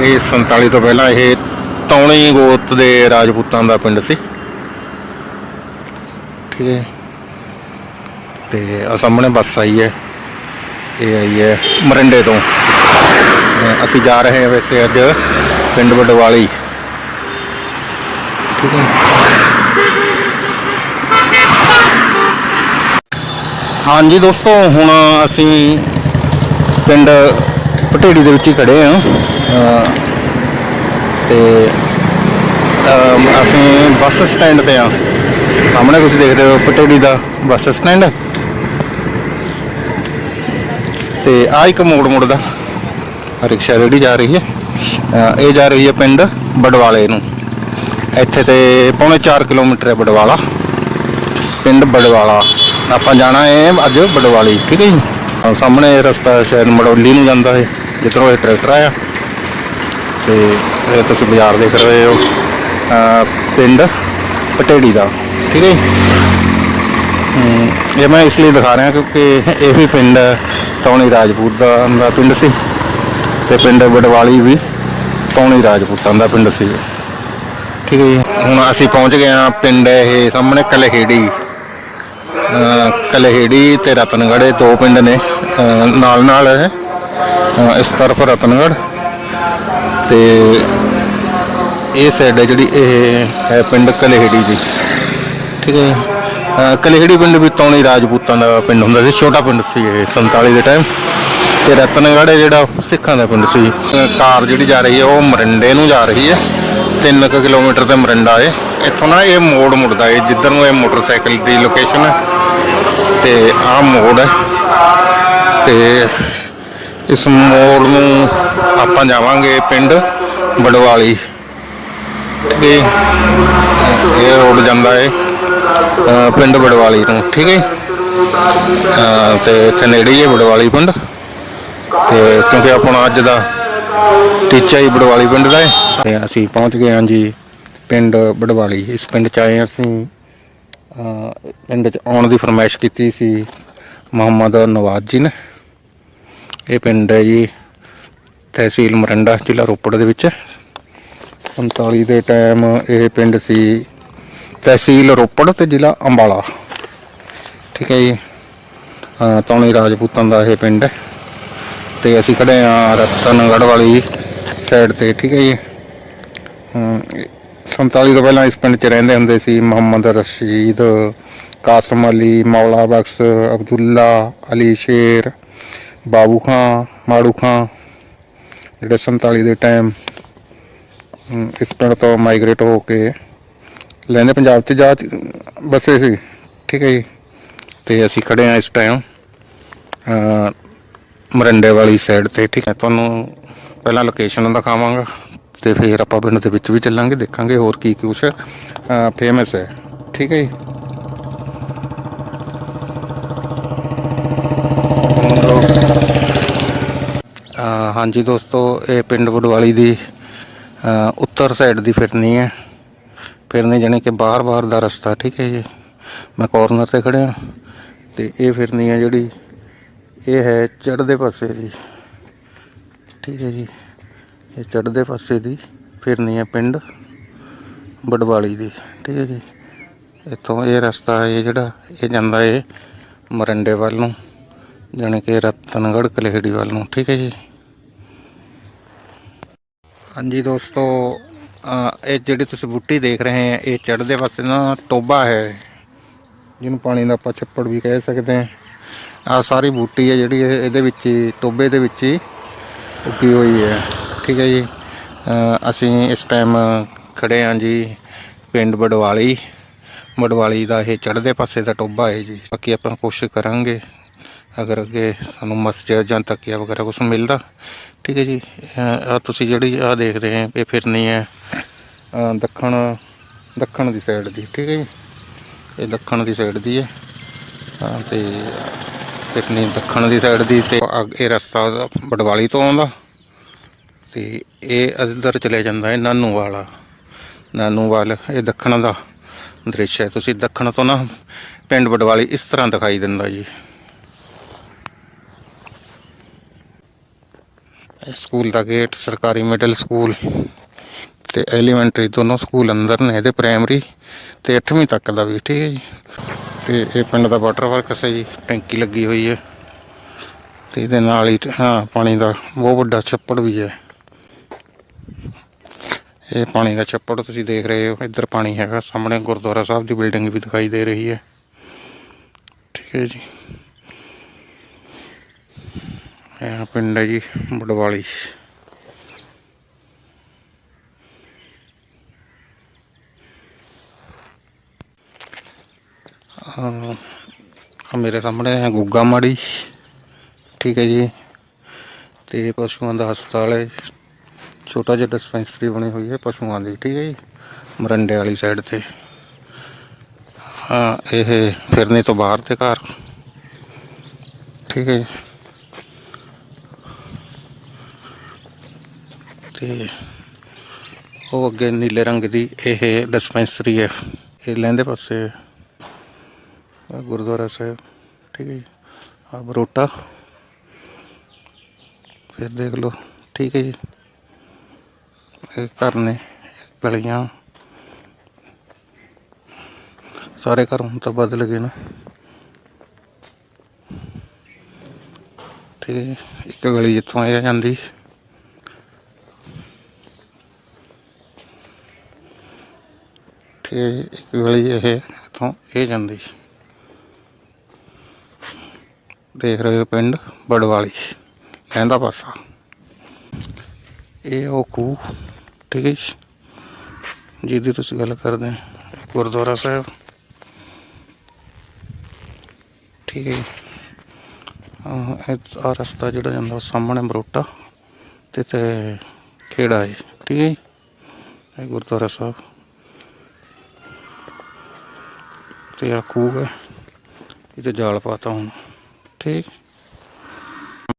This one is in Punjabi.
ਇਹ ਹੈ 47 ਤੋਂ ਪਹਿਲਾਂ ਇਹ ਤੌਣੀ ਗੋਤ ਦੇ ਰਾਜਪੂਤਾਂ ਦਾ ਪਿੰਡ ਸੀ। ਠੀਕ ਹੈ ਤੇ ਆ ਸਾਹਮਣੇ ਬੱਸ ਆਈ ਹੈ। ਇਹ ਆਈ ਹੈ ਮਰਿੰਡੇ ਤੋਂ। ਅਸੀਂ ਜਾ ਰਹੇ ਹਾਂ ਵੈਸੇ ਅੱਜ ਪਿੰਡ ਬਡਵਾਲੀ ਠੀਕ ਹੈ ਹਾਂਜੀ ਦੋਸਤੋ, ਹੁਣ ਅਸੀਂ ਪਿੰਡ ਪਟੇੜੀ ਦੇ ਵਿੱਚ ਹੀ ਖੜੇ ਹਾਂ। ਤੇ ਅਸੀਂ ਬੱਸ ਸਟੈਂਡ ਤੇ ਆ ਸਾਹਮਣੇ ਤੁਸੀਂ ਦੇਖਦੇ ਹੋ ਪਟੇੜੀ ਦਾ ਬੱਸ ਸਟੈਂਡ ਤੇ ਆ ਇੱਕ ਮੋੜ ਮੁੜਦਾ ਰਿਕਸ਼ਾ ਰੇੜੀ ਜਾ ਰਹੀ ਹੈ। ਇਹ ਜਾ ਰਹੀ ਹੈ ਪਿੰਡ ਬਡਵਾਲੇ ਨੂੰ। ਇੱਥੇ ਤੇ ਪੌਣੇ 4 ਕਿਲੋਮੀਟਰ ਹੈ ਬਡਵਾਲਾ। ਪਿੰਡ ਬਡਵਾਲਾ। ਆਪਾਂ ਜਾਣਾ ਹੈ ਅੱਜ ਬਡਵਾਲੀ, ਠੀਕ ਹੈ ਜੀ? ਸਾਹਮਣੇ ਰਸਤਾ ਸ਼ਾਇਦ ਮੜੌਲੀ ਨੂੰ ਜਾਂਦਾ ਹੈ, ਜਿੱਧਰੋਂ ਇਹ ਟਰੈਕਟਰ ਆਇਆ। ਤੇ ਇਹ ਤੁਸੀਂ ਬਾਜ਼ਾਰ ਦੇਖ ਰਹੇ ਹੋ ਪਿੰਡ ਪਟੇੜੀ ਦਾ, ਠੀਕ ਹੈ ਜੀ? ਇਹ ਮੈਂ ਇਸ ਲਈ ਦਿਖਾ ਰਿਹਾ ਕਿਉਂਕਿ ਇਹ ਵੀ ਪਿੰਡ ਤੌਣੀ ਰਾਜਪੂਤ ਦਾ ਦਾ ਪਿੰਡ ਸੀ ਤੇ ਪਿੰਡ ਬਡਵਾਲੀ ਵੀ ਤੌਣੀ ਰਾਜਪੂਤਾਂ ਦਾ ਪਿੰਡ ਸੀ। ਠੀਕ ਹੈ ਜੀ? ਹੁਣ ਅਸੀਂ ਪਹੁੰਚ ਗਏ ਹਾਂ ਪਿੰਡ ਇਹ ਸਾਹਮਣੇ ਕਲਹੇੜੀ ਕਲਹੇੜੀ ਤੇ ਰਤਨਗੜ੍ਹ, ਇਹ ਦੋ ਪਿੰਡ ਨੇ ਨਾਲ ਨਾਲ ਇਸ ਤਰਫ ਰਤਨਗੜ੍ਹ ਤੇ ਇਹ ਸਾਈਡ ਹੈ ਜਿਹੜੀ ਇਹ ਹੈ ਪਿੰਡ ਕਲਹੇੜੀ ਦੀ। ਠੀਕ ਹੈ ਜੀ। ਅਹ ਕਲਹੇੜੀ ਪਿੰਡ ਵੀ ਤੌਣੀ ਰਾਜਪੂਤਾਂ ਦਾ ਪਿੰਡ ਹੁੰਦਾ ਸੀ, ਛੋਟਾ ਪਿੰਡ ਸੀ ਇਹ 47 ਦੇ ਟਾਈਮ ਤੇ ਰਤਨਗੜ੍ਹ ਹੈ ਜਿਹੜਾ ਸਿੱਖਾਂ ਦਾ ਪਿੰਡ ਸੀ। ਅਹ ਕਾਰ ਜਿਹੜੀ ਜਾ ਰਹੀ ਹੈ, ਉਹ ਮਰਿੰਡੇ ਨੂੰ ਜਾ ਰਹੀ ਹੈ। 3 ਕਿਲੋਮੀਟਰ ਤੇ ਮਰਿੰਡਾ ਹੈ। ਇੱਥੋਂ ਨਾ ਇਹ ਮੋੜ ਮੁੜਦਾ ਹੈ, ਜਿੱਧਰ ਨੂੰ ਇਹ ਮੋਟਰਸਾਈਕਲ ਦੀ ਲੋਕੇਸ਼ਨ ਹੈ। ਤੇ ਆਹ ਮੋੜ ਹੈ। ਤੇ ਇਸ ਮੋੜ ਨੂੰ ਆਪਾਂ ਜਾਵਾਂਗੇ ਪਿੰਡ ਬਡਵਾਲੀ ਠੀਕ ਹੈ ਜੀ। ਇਹ ਰੋਡ ਜਾਂਦਾ ਹੈ ਪਿੰਡ ਬਡਵਾਲੀ ਨੂੰ, ਠੀਕ ਹੈ ਜੀ। ਅਹ ਤੇ ਇੱਥੇ ਨੇੜੇ ਹੀ ਹੈ ਬਡਵਾਲੀ ਪਿੰਡ ਤੇ ਕਿਉਂਕਿ ਆਪਣਾ ਅੱਜ ਦਾ ਟੀਚਾ ਹੀ ਬਡਵਾਲੀ ਪਿੰਡ ਦਾ ਹੈ ਤੇ ਅਸੀਂ ਪਹੁੰਚ ਗਏ ਹਾਂ ਜੀ ਪਿੰਡ ਬਡਵਾਲੀ ਇਸ ਪਿੰਡ ਚ ਆਏ ਅਸੀਂ ਪਿੰਡ ਚ ਆਉਣ ਦੀ ਫਰਮਾਇਸ਼ ਕੀਤੀ ਸੀ ਮੁਹੰਮਦ ਨਵਾਜ਼ ਜੀ ਨੇ ਇਹ ਪਿੰਡ ਹੈ ਜੀ ਤਹਿਸੀਲ ਮਰੰਡਾ, ਜ਼ਿਲ੍ਹਾ ਰੋਪੜ ਦੇ ਵਿੱਚ। 47 ਦੇ ਟਾਈਮ ਇਹ ਪਿੰਡ ਸੀ ਤਹਿਸੀਲ ਰੋਪੜ ਤੇ ਜ਼ਿਲ੍ਹਾ ਅੰਬਾਲਾ। ਠੀਕ ਹੈ ਜੀ। ਅਹ ਤੌਣੀ ਰਾਜਪੂਤਾਂ ਦਾ ਇਹ ਪਿੰਡ ਹੈ। ਤੇ ਅਸੀਂ ਖੜੇ ਆ ਰਤਨਗੜ੍ਹ ਵਾਲੀ ਸਾਈਡ ਤੇ, ਠੀਕ ਹੈ ਜੀ। ਅਮ 47 ਤੋਂ ਪਹਿਲਾਂ ਇਸ ਪਿੰਡ 'ਚ ਰਹਿੰਦੇ ਹੁੰਦੇ ਸੀ ਮੁਹੰਮਦ ਰਸ਼ੀਦ, ਕਾਸਮ ਅਲੀ, ਮੌਲਾ ਬਖਸ਼, ਅਬਦੁੱਲਾ ਅਲੀ ਸ਼ੇਰ ਬਾਬੂ ਖਾਂ, ਮਾੜੂ ਖਾਂ, ਜਿਹੜੇ 47 ਦੇ ਟਾਈਮ ਇਸ ਪਿੰਡ ਤੋਂ ਮਾਈਗ੍ਰੇਟ ਹੋ ਕੇ ਲੈਂਦੇ ਪੰਜਾਬ 'ਚ ਜਾ ਬਸੇ ਸੀ, ਠੀਕ ਹੈ ਜੀ। ਤੇ ਅਸੀਂ ਖੜੇ ਆ ਇਸ ਟਾਈਮ ਮਰੰਡੇ ਵਾਲੀ ਸਾਈਡ ਤੇ, ਠੀਕ ਹੈ। ਤੁਹਾਨੂੰ ਪਹਿਲਾਂ ਲੋਕੇਸ਼ਨ ਦਿਖਾਵਾਂਗਾ ਤੇ ਫਿਰ ਆਪਾਂ ਪਿੰਡ ਦੇ ਵਿੱਚ ਵੀ ਚੱਲਾਂਗੇ, ਦੇਖਾਂਗੇ ਹੋਰ ਕੀ ਕੁਛ ਫੇਮਸ ਹੈ, ਠੀਕ ਹੈ ਜੀ ਅਹ ਹਾਂਜੀ ਦੋਸਤੋ, ਇਹ ਪਿੰਡ ਬਡਵਾਲੀ ਦੀ ਉੱਤਰ ਸਾਈਡ ਦੀ ਫਿਰਨੀ ਹੈ। ਫਿਰਨੀ ਜਾਣੀ ਕਿ ਬਾਹਰ ਬਾਹਰ ਦਾ ਰਸਤਾ, ਠੀਕ ਹੈ ਜੀ। ਮੈਂ ਕੋਰਨਰ ਤੇ ਖੜਿਆ, ਤੇ ਇਹ ਫਿਰਨੀ ਹੈ ਜਿਹੜੀ, ਇਹ ਹੈ ਚੜ੍ਹਦੇ ਪਾਸੇ ਦੀ। ਠੀਕ ਹੈ ਜੀ, ਇਹ ਚੜ੍ਹਦੇ ਪਾਸੇ ਦੀ ਫਿਰਨੀ ਹੈ ਪਿੰਡ ਬਡਵਾਲੀ ਦੀ। ਠੀਕ ਹੈ ਜੀ, ਇੱਥੋਂ ਇਹ ਰਸਤਾ ਹੈ ਜਿਹੜਾ, ਇਹ ਜਾਂਦਾ ਹੈ ਮਰੰਡੇ ਵੱਲ ਨੂੰ, ਜਾਣੀ ਕਿ ਰਤਨਗੜ੍ਹ ਕਲਹੇੜੀ ਵੱਲ ਨੂੰ। ਠੀਕ ਹੈ ਜੀ। ਹਾਂਜੀ ਦੋਸਤੋ ਇਹ ਜਿਹੜੀ ਤੁਸੀਂ ਬੂਟੀ ਦੇਖ ਰਹੇ ਹੈ, ਇਹ ਚੜ੍ਹਦੇ ਪਾਸੇ ਨਾ ਟੋਬਾ ਹੈ, ਜਿਹਨੂੰ ਪਾਣੀ ਦਾ ਆਪਾਂ ਛੱਪੜ ਵੀ ਕਹਿ ਸਕਦੇ ਹਾਂ। ਆ ਸਾਰੀ ਬੂਟੀ ਹੈ ਜਿਹੜੀ ਇਹ, ਇਹਦੇ ਵਿੱਚ ਹੀ ਟੋਬੇ ਦੇ ਵਿੱਚ ਹੀ ਉੱਗੀ ਹੋਈ ਹੈ। ਠੀਕ ਹੈ ਜੀ। ਅਸੀਂ ਇਸ ਟਾਈਮ ਖੜੇ ਹਾਂ ਜੀ ਪਿੰਡ ਬਡਵਾਲੀ। ਬਡਵਾਲੀ ਦਾ ਇਹ ਚੜ੍ਹਦੇ ਪਾਸੇ ਦਾ ਟੋਬਾ ਹੈ ਜੀ। ਬਾਕੀ ਆਪਾਂ ਕੋਸ਼ਿਸ਼ ਕਰਾਂਗੇ। ਅਗਰ ਅੱਗੇ ਸਾਨੂੰ ਮਸਜਿਦ ਜਾਂ ਤਕੀਆ ਵਗੈਰਾ ਕੁਝ ਮਿਲਦਾ, ਠੀਕ ਹੈ ਜੀ ਆ ਤੁਸੀਂ ਜਿਹੜੀ ਆ ਦੇਖ ਰਹੇ ਹੈ, ਇਹ ਫਿਰਨੀ ਹੈ ਦੱਖਣ ਦੱਖਣ ਦੀ ਸਾਈਡ ਦੀ, ਠੀਕ ਹੈ ਜੀ, ਇਹ ਦੱਖਣ ਦੀ ਸਾਈਡ ਦੀ ਹੈ, ਹਾਂ, ਤੇ ਫਿਰਨੀ ਦੱਖਣ ਦੀ ਸਾਈਡ ਦੀ ਤੇ ਅੱਗ- ਇਹ ਰਸਤਾ ਉਹਦਾ ਬਡਵਾਲੀ ਤੋਂ ਆਉਂਦਾ, ਤੇ ਇਹ ਇੱਧਰ ਚਲੇ ਜਾਂਦਾ ਹੈ ਨਾਨੂ ਵਾਲਾ ਨਾਨੂ ਵਾਲ ਇਹ ਦੱਖਣ ਦਾ ਦ੍ਰਿਸ਼ ਹੈ, ਤੁਸੀਂ ਦੱਖਣ ਤੋਂ ਨਾ ਪਿੰਡ ਬਡਵਾਲੀ ਇਸ ਤਰ੍ਹਾਂ ਦਿਖਾਈ ਦਿੰਦਾ ਜੀ। ਸਕੂਲ ਦਾ ਗੇਟ, ਸਰਕਾਰੀ ਮਿਡਲ ਸਕੂਲ ਤੇ ਐਲੀਮੈਂਟਰੀ ਦੋਨੋਂ ਸਕੂਲ ਅੰਦਰ ਨੇ ਇਹਦੇ ਪ੍ਰਾਇਮਰੀ ਤੇ 8ਵੀਂ ਤੱਕ ਦਾ ਵੀ, ਠੀਕ ਹੈ ਜੀ। ਤੇ ਇਹ ਪਿੰਡ ਦਾ ਵਾਟਰ ਵਰਕਸ ਹੈ ਜੀ, ਟੈਂਕੀ ਲੱਗੀ ਹੋਈ ਹੈ। ਤੇ ਇਹਦੇ ਨਾਲ ਹੀ, ਹਾਂ, ਪਾਣੀ ਦਾ ਬਹੁਤ ਵੱਡਾ ਛੱਪੜ ਵੀ ਹੈ। ਇਹ ਪਾਣੀ ਦਾ ਛੱਪੜ ਤੁਸੀਂ ਦੇਖ ਰਹੇ ਹੋ, ਇੱਧਰ ਪਾਣੀ ਹੈਗਾ, ਸਾਹਮਣੇ ਗੁਰਦੁਆਰਾ ਸਾਹਿਬ ਦੀ ਬਿਲਡਿੰਗ ਵੀ ਦਿਖਾਈ ਦੇ ਰਹੀ ਹੈ। ਠੀਕ ਹੈ ਜੀ। ਇਹ ਪਿੰਡ ਹੈ ਜੀ ਬਡਵਾਲੀ ਅਹ ਮੇਰੇ ਸਾਹਮਣੇ ਹੈ ਗੁੱਗਾ ਮਾੜੀ, ਠੀਕ ਹੈ ਜੀ। ਤੇ ਪਸ਼ੂਆਂ ਦਾ ਹਸਪਤਾਲ ਹੈ। ਛੋਟਾ ਜਿਹਾ ਡਿਸਪੈਂਸਰੀ ਬਣੀ ਹੋਈ ਹੈ ਪਸ਼ੂਆਂ ਦੀ, ਠੀਕ ਹੈ ਜੀ, ਮਰੰਡੇ ਵਾਲੀ ਸਾਈਡ ਤੇ। ਹਾਂ, ਇਹ ਫਿਰਨੇ ਤੋਂ ਬਾਹਰ ਤੇ ਘਰ, ਠੀਕ ਹੈ ਜੀ। ਤੇ ਉਹ ਅੱਗੇ ਨੀਲੇ ਰੰਗ ਦੀ ਇਹ ਡਿਸਪੈਂਸਰੀ ਹੈ। ਇਹ ਲੈਂਦੇ ਪਾਸੇ ਗੁਰਦੁਆਰਾ ਸਾਹਿਬ। ਠੀਕ ਹੈ ਜੀ। ਆ ਬਰੋਟਾ। ਫਿਰ ਦੇਖ ਲਓ। ਠੀਕ ਹੈ ਜੀ। ਇਹ ਘਰ ਨੇ। ਗਲੀਆਂ। ਸਾਰੇ ਘਰ ਹੁਣ ਤਾਂ ਬਦਲ ਗਏ ਨਾ। ਠੀਕ ਹੈ ਇੱਕ ਗਲੀ ਜਿੱਥੋਂ ਆ ਜਾਂਦੀ। ਠੀਕ ਇੱਕ ਗਲੀ ਇਹ ਇੱਥੋਂ ਇਹ ਜਾਂਦੀ ਦੇਖ ਰਹੇ ਹੋ ਪਿੰਡ ਬੜਵਾਲੀ, ਲਹਿੰਦਾ ਪਾਸਾ। ਇਹ ਉਹ ਖੂਹ, ਠੀਕ ਹੈ ਜੀ? ਜਿਹਦੀ ਤੁਸੀਂ ਗੱਲ ਕਰਦੇ ਗੁਰਦੁਆਰਾ ਸਾਹਿਬ। ਠੀਕ ਹੈ ਜੀ। ਰਸਤਾ ਜਿਹੜਾ ਜਾਂਦਾ ਸਾਹਮਣੇ ਬਰੋਟਾ ਤੇ ਤੇ ਖੇੜਾ ਹੈ, ਠੀਕ ਹੈ ਜੀ। ਇਹ ਗੁਰਦੁਆਰਾ ਸਾਹਿਬ। ਤੇ ਆ ਖੂਹ ਹੈ। ਇਹ ਤੇ ਜਾਲ ਪਾਤਾ ਹੁਣ। ਠੀਕ।